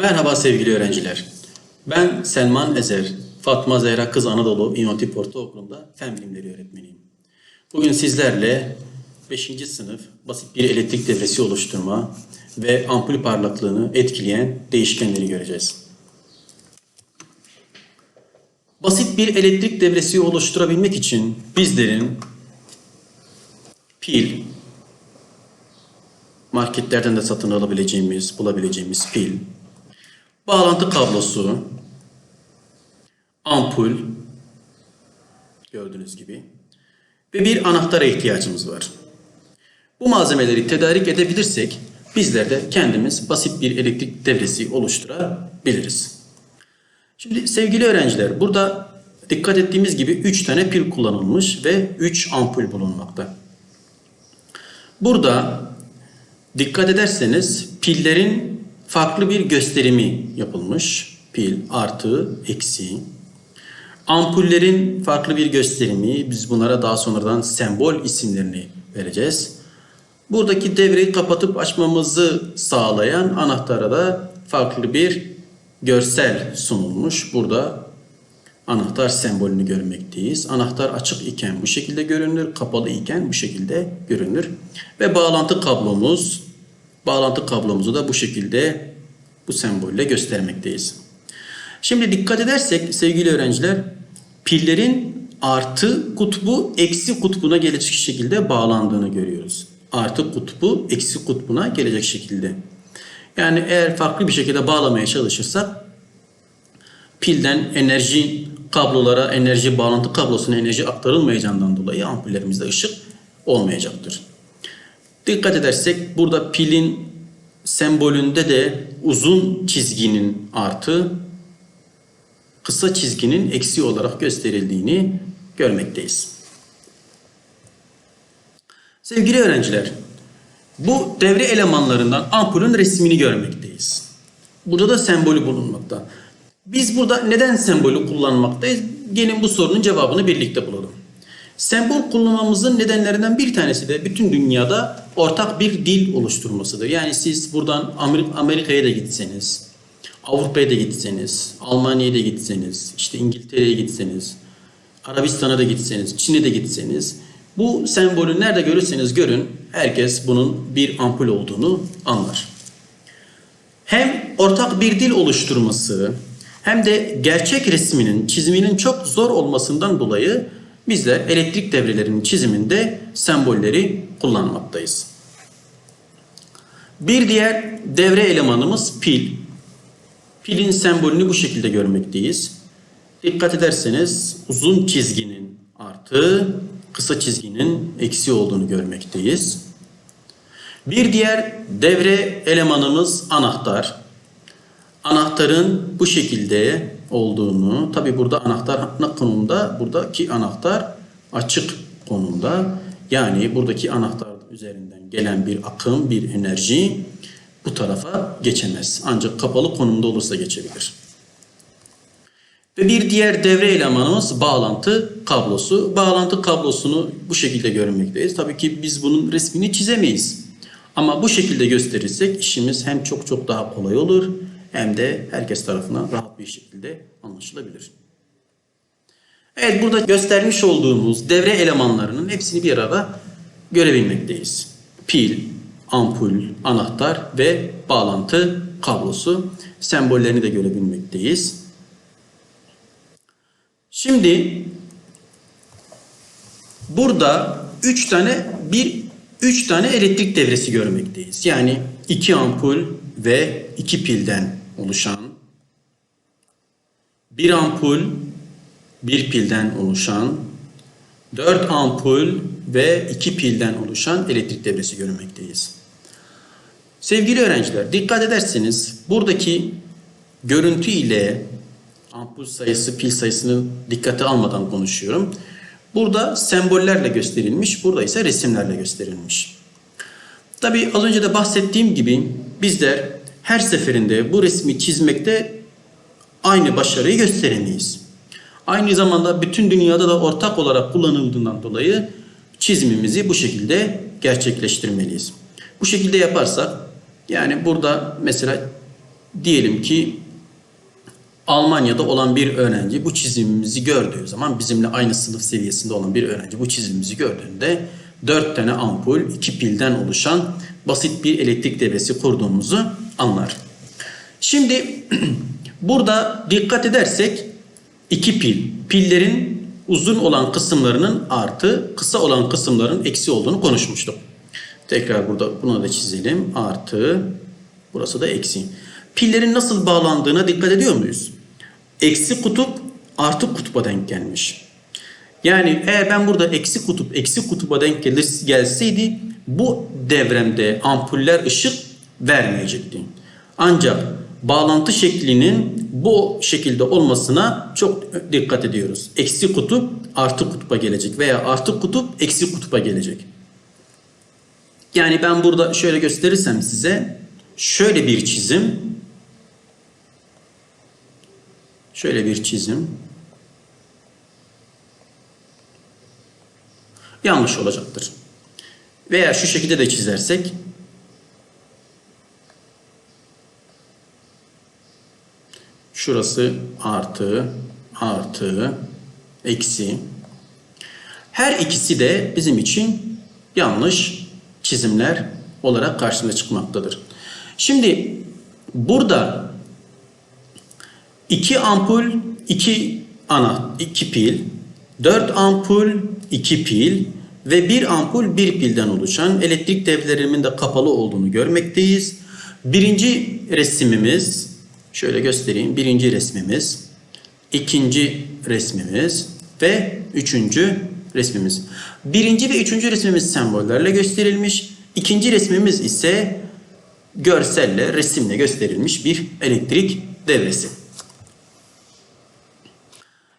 Merhaba sevgili öğrenciler. Ben Selman Ezer, Fatma Zehra Kız Anadolu Hatip Ortaokulu'nda fen bilimleri öğretmeniyim. Bugün sizlerle 5. sınıf basit bir elektrik devresi oluşturma ve ampul parlaklığını etkileyen değişkenleri göreceğiz. Basit bir elektrik devresi oluşturabilmek için bizlerin pil, marketlerden de satın alabileceğimiz, bulabileceğimiz pil, bağlantı kablosu, ampul, gördüğünüz gibi ve bir anahtara ihtiyacımız var. Bu malzemeleri tedarik edebilirsek bizler de kendimiz basit bir elektrik devresi oluşturabiliriz. Şimdi sevgili öğrenciler burada dikkat ettiğimiz gibi 3 tane pil kullanılmış ve 3 ampul bulunmakta. Burada dikkat ederseniz pillerin farklı bir gösterimi yapılmış. Pil artı, eksi. Ampullerin farklı bir gösterimi. Biz bunlara daha sonradan sembol isimlerini vereceğiz. Buradaki devreyi kapatıp açmamızı sağlayan anahtara da farklı bir görsel sunulmuş. Burada anahtar sembolünü görmekteyiz. Anahtar açık iken bu şekilde görünür, kapalı iken bu şekilde görünür. Ve bağlantı kablomuz, bağlantı kablomuzu da bu şekilde bu sembolle göstermekteyiz. Şimdi dikkat edersek sevgili öğrenciler, pillerin artı kutbu eksi kutbuna gelecek şekilde bağlandığını görüyoruz. Artı kutbu eksi kutbuna gelecek şekilde. Yani eğer farklı bir şekilde bağlamaya çalışırsak pilden enerji kablolara, enerji bağlantı kablosuna enerji aktarılmayacağından dolayı ampullerimizde ışık olmayacaktır. Dikkat edersek burada pilin sembolünde de uzun çizginin artı, kısa çizginin eksi olarak gösterildiğini görmekteyiz. Sevgili öğrenciler, bu devre elemanlarından ampulün resmini görmekteyiz. Burada da sembolü bulunmakta. Biz burada neden sembolü kullanmaktayız? Gelin bu sorunun cevabını birlikte bulalım. Sembol kullanmamızın nedenlerinden bir tanesi de bütün dünyada ortak bir dil oluşturmasıdır. Yani siz buradan Amerika'ya da gitseniz, Avrupa'ya da gitseniz, Almanya'ya da gitseniz, işte İngiltere'ye gitseniz, Arabistan'a da gitseniz, Çin'e de gitseniz bu sembolü nerede görürseniz görün herkes bunun bir ampul olduğunu anlar. Hem ortak bir dil oluşturması hem de gerçek resminin çiziminin çok zor olmasından dolayı bizler elektrik devrelerinin çiziminde sembolleri kullanmaktayız. Bir diğer devre elemanımız pil. Pilin sembolünü bu şekilde görmekteyiz. Dikkat ederseniz uzun çizginin artı, kısa çizginin eksi olduğunu görmekteyiz. Bir diğer devre elemanımız anahtar. Anahtarın bu şekilde olduğunu, tabi burada anahtar ne konumda, buradaki anahtar açık konumda. Yani buradaki anahtar üzerinden gelen bir akım, bir enerji bu tarafa geçemez. Ancak kapalı konumda olursa geçebilir. Ve bir diğer devre elemanımız bağlantı kablosu. Bağlantı kablosunu bu şekilde görmekteyiz. Tabii ki biz bunun resmini çizemeyiz. Ama bu şekilde gösterirsek işimiz hem çok çok daha kolay olur hem de herkes tarafından rahat bir şekilde anlaşılabilir. Evet burada göstermiş olduğumuz devre elemanlarının hepsini bir arada görebilmekteyiz. Pil, ampul, anahtar ve bağlantı kablosu sembollerini de görebilmekteyiz. Şimdi burada 3 tane bir 3 tane elektrik devresi görmekteyiz. Yani 2 ampul ve 2 pilden oluşan bir ampul bir pilden oluşan 4 ampul ve 2 pilden oluşan elektrik devresi görmekteyiz. Sevgili öğrenciler dikkat ederseniz buradaki görüntü ile ampul sayısı, pil sayısını dikkate almadan konuşuyorum. Burada sembollerle gösterilmiş, burada ise resimlerle gösterilmiş. Tabi az önce de bahsettiğim gibi bizler her seferinde bu resmi çizmekte aynı başarıyı gösteremeyiz. Aynı zamanda bütün dünyada da ortak olarak kullanıldığından dolayı çizimimizi bu şekilde gerçekleştirmeliyiz. Bu şekilde yaparsak yani burada mesela diyelim ki Almanya'da olan bir öğrenci bu çizimimizi gördüğü zaman bizimle aynı sınıf seviyesinde olan bir öğrenci bu çizimimizi gördüğünde 4 tane ampul, 2 pilden oluşan basit bir elektrik devresi kurduğumuzu anlar. Şimdi burada dikkat edersek iki pil, pillerin uzun olan kısımlarının artı, kısa olan kısımların eksi olduğunu konuşmuştuk. Tekrar burada buna da çizelim. Artı, burası da eksi. Pillerin nasıl bağlandığına dikkat ediyor muyuz? Eksi kutup artı kutuba denk gelmiş. Yani eğer ben burada eksi kutup eksi kutuba denk gelseydi bu devremde ampuller ışık vermeyecekti. Ancak bağlantı şeklinin bu şekilde olmasına çok dikkat ediyoruz. Eksi kutup artı kutuba gelecek veya artı kutup eksi kutuba gelecek. Yani ben burada şöyle gösterirsem size şöyle bir çizim şöyle bir çizim yanlış olacaktır. Veya şu şekilde de çizersek şurası artı artı eksi her ikisi de bizim için yanlış çizimler olarak karşımıza çıkmaktadır. Şimdi burada iki ampul, iki ana, iki pil, dört ampul, iki pil ve bir ampul bir pilden oluşan elektrik devrelerimin de kapalı olduğunu görmekteyiz. Birinci resmimiz, şöyle göstereyim. Birinci resmimiz, ikinci resmimiz ve üçüncü resmimiz. Birinci ve üçüncü resmimiz sembollerle gösterilmiş. İkinci resmimiz ise görselle, resimle gösterilmiş bir elektrik devresi.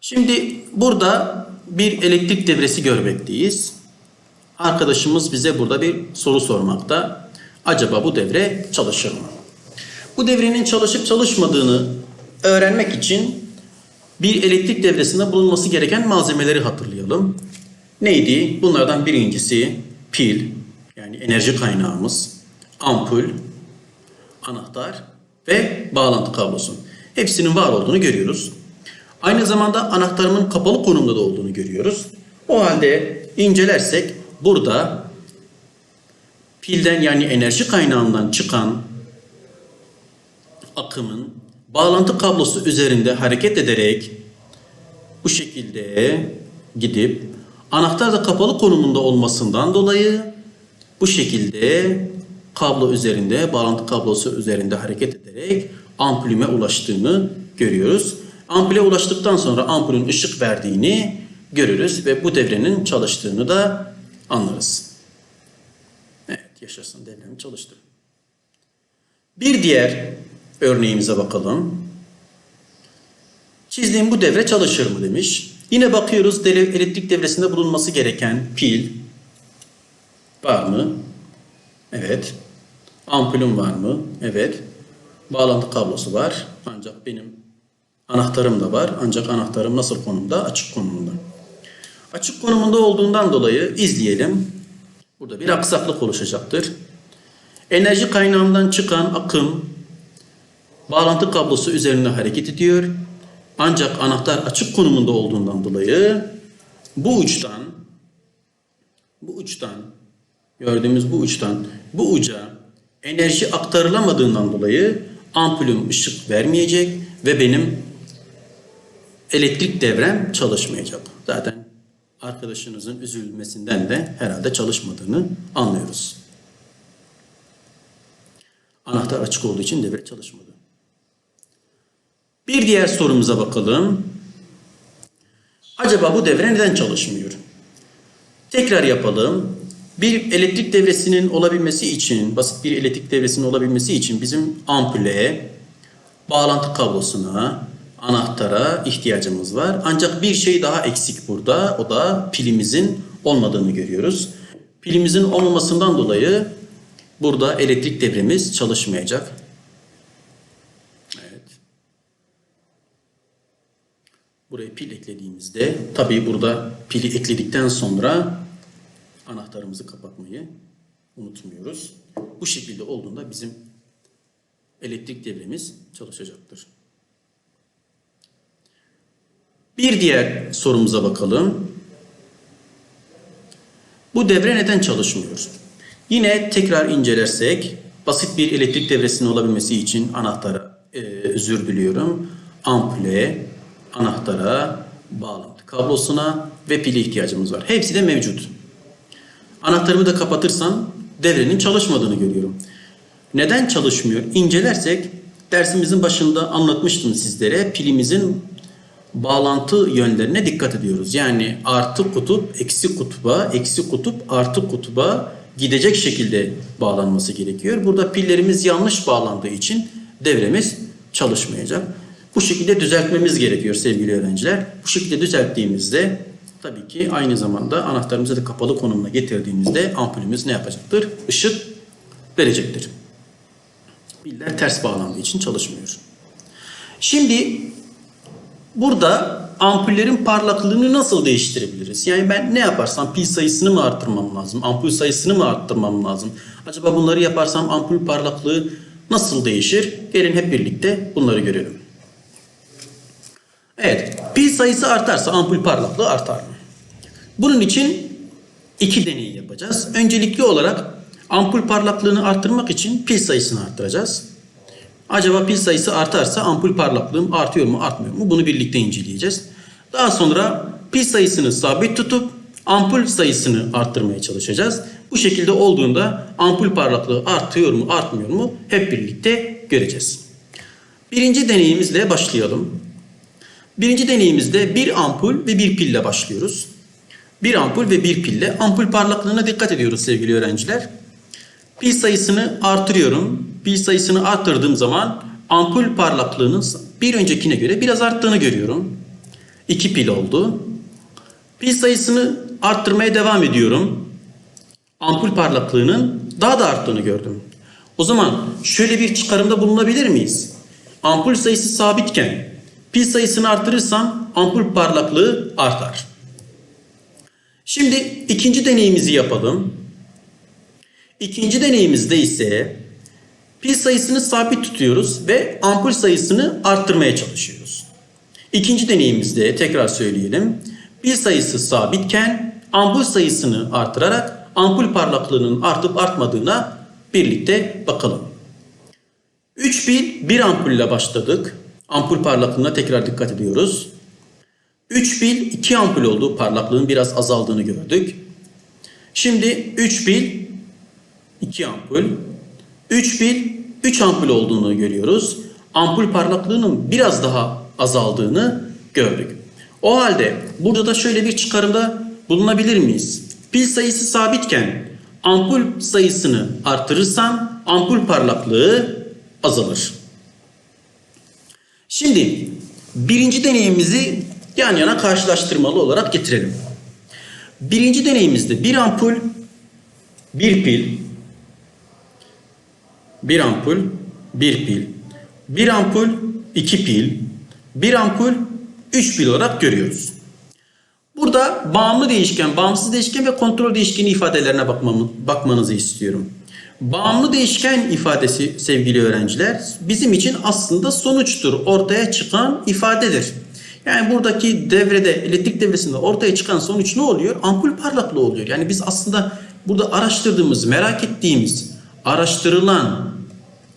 Şimdi burada bir elektrik devresi görmekteyiz. Arkadaşımız bize burada bir soru sormakta. Acaba bu devre çalışır mı? Bu devrenin çalışıp çalışmadığını öğrenmek için bir elektrik devresinde bulunması gereken malzemeleri hatırlayalım. Neydi? Bunlardan birincisi pil yani enerji kaynağımız, ampul, anahtar ve bağlantı kablosu. Hepsinin var olduğunu görüyoruz. Aynı zamanda anahtarımın kapalı konumda da olduğunu görüyoruz. O halde incelersek burada pilden yani enerji kaynağından çıkan akımın bağlantı kablosu üzerinde hareket ederek bu şekilde gidip anahtar da kapalı konumunda olmasından dolayı bu şekilde kablo üzerinde, bağlantı kablosu üzerinde hareket ederek ampulüme ulaştığını görüyoruz. Ampule ulaştıktan sonra ampulün ışık verdiğini görürüz ve bu devrenin çalıştığını da anlarız. Evet, yaşasın devremi çalıştı. Bir diğer örneğimize bakalım. Çizdiğim bu devre çalışır mı demiş. Yine bakıyoruz elektrik devresinde bulunması gereken pil var mı? Evet. Ampulüm var mı? Evet. Bağlantı kablosu var. Ancak benim anahtarım da var. Ancak anahtarım nasıl konumda? Açık konumunda. Açık konumunda olduğundan dolayı izleyelim. Burada bir aksaklık oluşacaktır. Enerji kaynağından çıkan akım bağlantı kablosu üzerinde hareket ediyor. Ancak anahtar açık konumunda olduğundan dolayı bu uçtan bu uçtan gördüğümüz bu uçtan bu uca enerji aktarılamadığından dolayı ampulüm ışık vermeyecek ve benim elektrik devrem çalışmayacak. Zaten arkadaşınızın üzülmesinden de herhalde çalışmadığını anlıyoruz. Anahtar açık olduğu için devre çalışmadı. Bir diğer sorumuza bakalım. Acaba bu devre neden çalışmıyor? Tekrar yapalım. Bir elektrik devresinin olabilmesi için, basit bir elektrik devresinin olabilmesi için bizim ampule, bağlantı kablosuna, anahtara ihtiyacımız var. Ancak bir şey daha eksik burada. O da pilimizin olmadığını görüyoruz. Pilimizin olmamasından dolayı burada elektrik devremiz çalışmayacak. Evet. Buraya pil eklediğimizde tabii burada pili ekledikten sonra anahtarımızı kapatmayı unutmuyoruz. Bu şekilde olduğunda bizim elektrik devremiz çalışacaktır. Bir diğer sorumuza bakalım. Bu devre neden çalışmıyor? Yine tekrar incelersek basit bir elektrik devresinin olabilmesi için anahtara e, özür diliyorum. Ampule, anahtara, bağlantı kablosuna ve pili ihtiyacımız var. Hepsi de mevcut. Anahtarımı da kapatırsam devrenin çalışmadığını görüyorum. Neden çalışmıyor? İncelersek dersimizin başında anlatmıştım sizlere pilimizin bağlantı yönlerine dikkat ediyoruz. Yani artı kutup eksi kutuba, eksi kutup artı kutuba gidecek şekilde bağlanması gerekiyor. Burada pillerimiz yanlış bağlandığı için devremiz çalışmayacak. Bu şekilde düzeltmemiz gerekiyor sevgili öğrenciler. Bu şekilde düzelttiğimizde tabii ki aynı zamanda anahtarımızı da kapalı konumuna getirdiğimizde ampulümüz ne yapacaktır? Işık verecektir. Piller ters bağlandığı için çalışmıyor. Şimdi burada ampullerin parlaklığını nasıl değiştirebiliriz? Yani ben ne yaparsam pil sayısını mı arttırmam lazım? Ampul sayısını mı arttırmam lazım? Acaba bunları yaparsam ampul parlaklığı nasıl değişir? Gelin hep birlikte bunları görelim. Evet, pil sayısı artarsa ampul parlaklığı artar mı? Bunun için iki deney yapacağız. Öncelikli olarak ampul parlaklığını arttırmak için pil sayısını arttıracağız. Acaba pil sayısı artarsa ampul parlaklığım artıyor mu artmıyor mu? Bunu birlikte inceleyeceğiz. Daha sonra pil sayısını sabit tutup ampul sayısını arttırmaya çalışacağız. Bu şekilde olduğunda ampul parlaklığı artıyor mu artmıyor mu hep birlikte göreceğiz. Birinci deneyimizle başlayalım. Birinci deneyimizde bir ampul ve bir pille başlıyoruz. Bir ampul ve bir pille ampul parlaklığına dikkat ediyoruz sevgili öğrenciler. Pil sayısını artırıyorum. Pil sayısını arttırdığım zaman ampul parlaklığının bir öncekine göre biraz arttığını görüyorum. 2 pil oldu. Pil sayısını arttırmaya devam ediyorum. Ampul parlaklığının daha da arttığını gördüm. O zaman şöyle bir çıkarımda bulunabilir miyiz? Ampul sayısı sabitken pil sayısını artırırsam ampul parlaklığı artar. Şimdi ikinci deneyimizi yapalım. İkinci deneyimizde ise pil sayısını sabit tutuyoruz ve ampul sayısını arttırmaya çalışıyoruz. İkinci deneyimizde tekrar söyleyelim. Pil sayısı sabitken ampul sayısını artırarak ampul parlaklığının artıp artmadığına birlikte bakalım. 3 pil 1 ampulle başladık. Ampul parlaklığına tekrar dikkat ediyoruz. 3 pil 2 ampul oldu. Parlaklığın biraz azaldığını gördük. Şimdi 3 pil 2 ampul. 3 pil 3 ampul olduğunu görüyoruz. Ampul parlaklığının biraz daha azaldığını gördük. O halde burada da şöyle bir çıkarımda bulunabilir miyiz? Pil sayısı sabitken ampul sayısını artırırsam ampul parlaklığı azalır. Şimdi birinci deneyimizi yan yana karşılaştırmalı olarak getirelim. Birinci deneyimizde bir ampul, bir pil, bir ampul, bir pil, bir ampul, iki pil, bir ampul, üç pil olarak görüyoruz. Burada bağımlı değişken, bağımsız değişken ve kontrol değişkeni ifadelerine bakmanızı istiyorum. Bağımlı değişken ifadesi sevgili öğrenciler bizim için aslında sonuçtur. Ortaya çıkan ifadedir. Yani buradaki devrede elektrik devresinde ortaya çıkan sonuç ne oluyor? Ampul parlaklığı oluyor. Yani biz aslında burada araştırdığımız, merak ettiğimiz, araştırılan,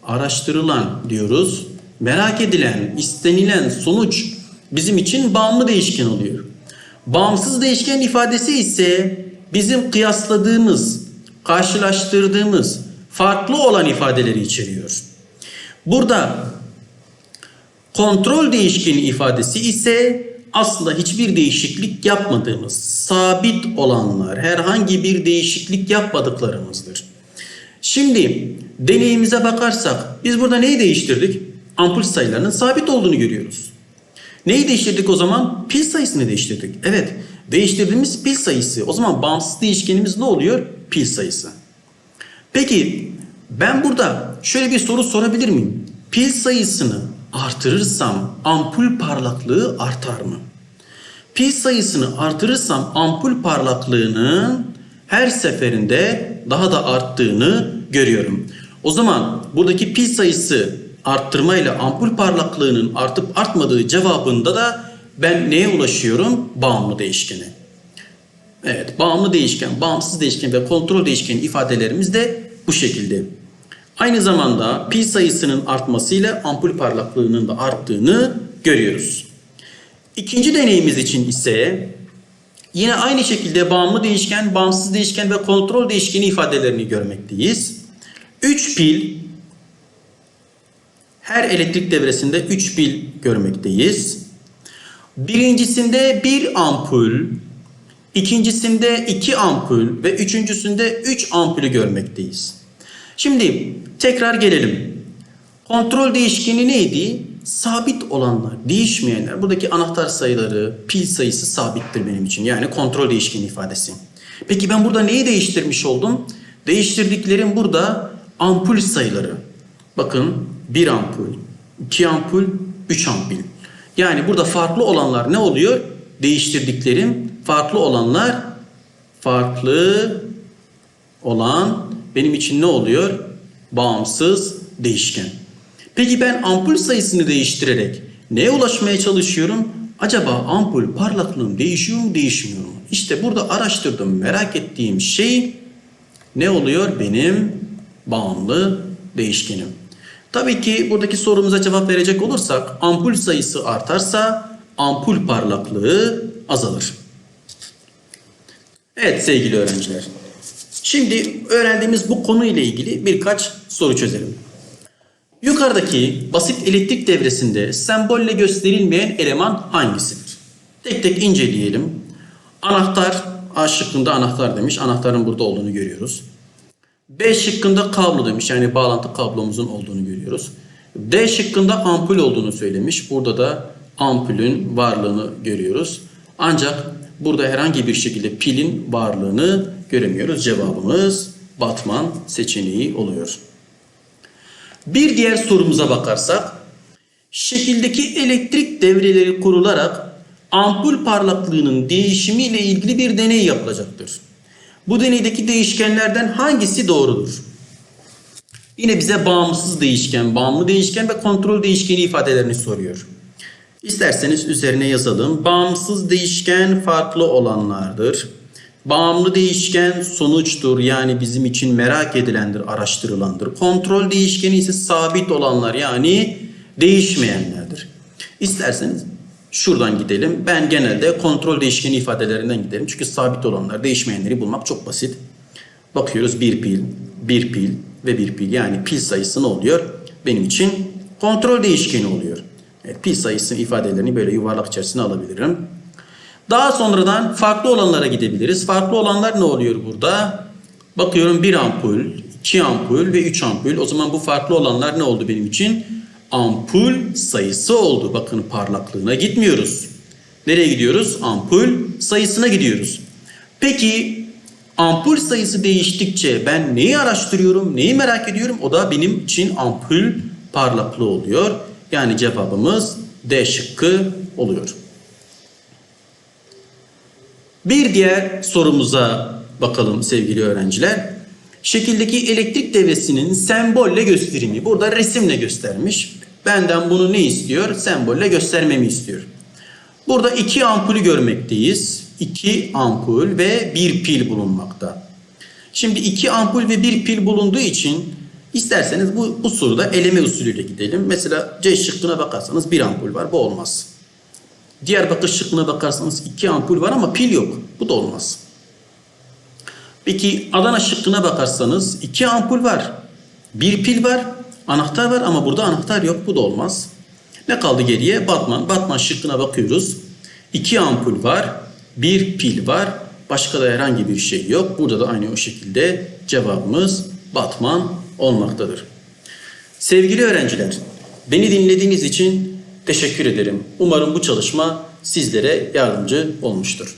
araştırılan diyoruz. Merak edilen, istenilen sonuç bizim için bağımlı değişken oluyor. Bağımsız değişken ifadesi ise bizim kıyasladığımız, karşılaştırdığımız farklı olan ifadeleri içeriyor. Burada kontrol değişkeni ifadesi ise aslında hiçbir değişiklik yapmadığımız, sabit olanlar, herhangi bir değişiklik yapmadıklarımızdır. Şimdi deneyimize bakarsak biz burada neyi değiştirdik? Ampul sayılarının sabit olduğunu görüyoruz. Neyi değiştirdik o zaman? Pil sayısını değiştirdik. Evet, değiştirdiğimiz pil sayısı. O zaman bağımsız değişkenimiz ne oluyor? Pil sayısı. Peki ben burada şöyle bir soru sorabilir miyim? Pil sayısını artırırsam ampul parlaklığı artar mı? Pil sayısını artırırsam ampul parlaklığının her seferinde daha da arttığını görüyorum. O zaman buradaki pil sayısı arttırma ile ampul parlaklığının artıp artmadığı cevabında da ben neye ulaşıyorum? Bağımlı değişkeni. Evet, bağımlı değişken, bağımsız değişken ve kontrol değişkeni ifadelerimiz de bu şekilde. Aynı zamanda pi sayısının artmasıyla ampul parlaklığının da arttığını görüyoruz. İkinci deneyimiz için ise yine aynı şekilde bağımlı değişken, bağımsız değişken ve kontrol değişkeni ifadelerini görmekteyiz. 3 pil her elektrik devresinde 3 pil görmekteyiz. Birincisinde bir ampul, ikincisinde iki ampul ve üçüncüsünde üç ampulü görmekteyiz. Şimdi tekrar gelelim. Kontrol değişkeni neydi? Sabit olanlar, değişmeyenler. Buradaki anahtar sayıları, pil sayısı sabittir benim için. Yani kontrol değişkeni ifadesi. Peki ben burada neyi değiştirmiş oldum? Değiştirdiklerim burada ampul sayıları. Bakın bir ampul, iki ampul, üç ampul. Yani burada farklı olanlar ne oluyor? Değiştirdiklerim farklı olanlar farklı olan benim için ne oluyor? Bağımsız değişken. Peki ben ampul sayısını değiştirerek neye ulaşmaya çalışıyorum? Acaba ampul parlaklığım değişiyor mu değişmiyor mu? İşte burada araştırdım merak ettiğim şey ne oluyor? Benim bağımlı değişkenim. Tabii ki buradaki sorumuza cevap verecek olursak ampul sayısı artarsa ampul parlaklığı azalır. Evet sevgili öğrenciler. Şimdi öğrendiğimiz bu konu ile ilgili birkaç soru çözelim. Yukarıdaki basit elektrik devresinde sembolle gösterilmeyen eleman hangisidir? Tek tek inceleyelim. Anahtar A şıkkında anahtar demiş. Anahtarın burada olduğunu görüyoruz. B şıkkında kablo demiş. Yani bağlantı kablomuzun olduğunu görüyoruz. D şıkkında ampul olduğunu söylemiş. Burada da ampulün varlığını görüyoruz. Ancak burada herhangi bir şekilde pilin varlığını göremiyoruz. Cevabımız Batman seçeneği oluyor. Bir diğer sorumuza bakarsak şekildeki elektrik devreleri kurularak ampul parlaklığının değişimi ile ilgili bir deney yapılacaktır. Bu deneydeki değişkenlerden hangisi doğrudur? Yine bize bağımsız değişken, bağımlı değişken ve kontrol değişkeni ifadelerini soruyor. İsterseniz üzerine yazalım. Bağımsız değişken farklı olanlardır. Bağımlı değişken sonuçtur yani bizim için merak edilendir, araştırılandır. Kontrol değişkeni ise sabit olanlar yani değişmeyenlerdir. İsterseniz şuradan gidelim. Ben genelde kontrol değişkeni ifadelerinden giderim. Çünkü sabit olanlar, değişmeyenleri bulmak çok basit. Bakıyoruz bir pil, bir pil ve bir pil. Yani pil sayısı ne oluyor? Benim için kontrol değişkeni oluyor. Evet, pil sayısının ifadelerini böyle yuvarlak içerisine alabilirim. Daha sonradan farklı olanlara gidebiliriz. Farklı olanlar ne oluyor burada? Bakıyorum bir ampul, iki ampul ve üç ampul. O zaman bu farklı olanlar ne oldu benim için? Ampul sayısı oldu. Bakın parlaklığına gitmiyoruz. Nereye gidiyoruz? Ampul sayısına gidiyoruz. Peki ampul sayısı değiştikçe ben neyi araştırıyorum, neyi merak ediyorum? O da benim için ampul parlaklığı oluyor. Yani cevabımız D şıkkı oluyor. Bir diğer sorumuza bakalım sevgili öğrenciler. Şekildeki elektrik devresinin sembolle gösterimi. Burada resimle göstermiş. Benden bunu ne istiyor? Sembolle göstermemi istiyor. Burada iki ampulü görmekteyiz. İki ampul ve bir pil bulunmakta. Şimdi iki ampul ve bir pil bulunduğu için isterseniz bu usulda eleme usulüyle gidelim. Mesela C şıkkına bakarsanız bir ampul var. Bu olmaz. Diğer bakış şıkkına bakarsanız iki ampul var ama pil yok. Bu da olmaz. Peki Adana şıkkına bakarsanız iki ampul var. Bir pil var. Anahtar var ama burada anahtar yok. Bu da olmaz. Ne kaldı geriye? Batman. Batman şıkkına bakıyoruz. İki ampul var. Bir pil var. Başka da herhangi bir şey yok. Burada da aynı o şekilde cevabımız Batman olmaktadır. Sevgili öğrenciler, beni dinlediğiniz için teşekkür ederim. Umarım bu çalışma sizlere yardımcı olmuştur.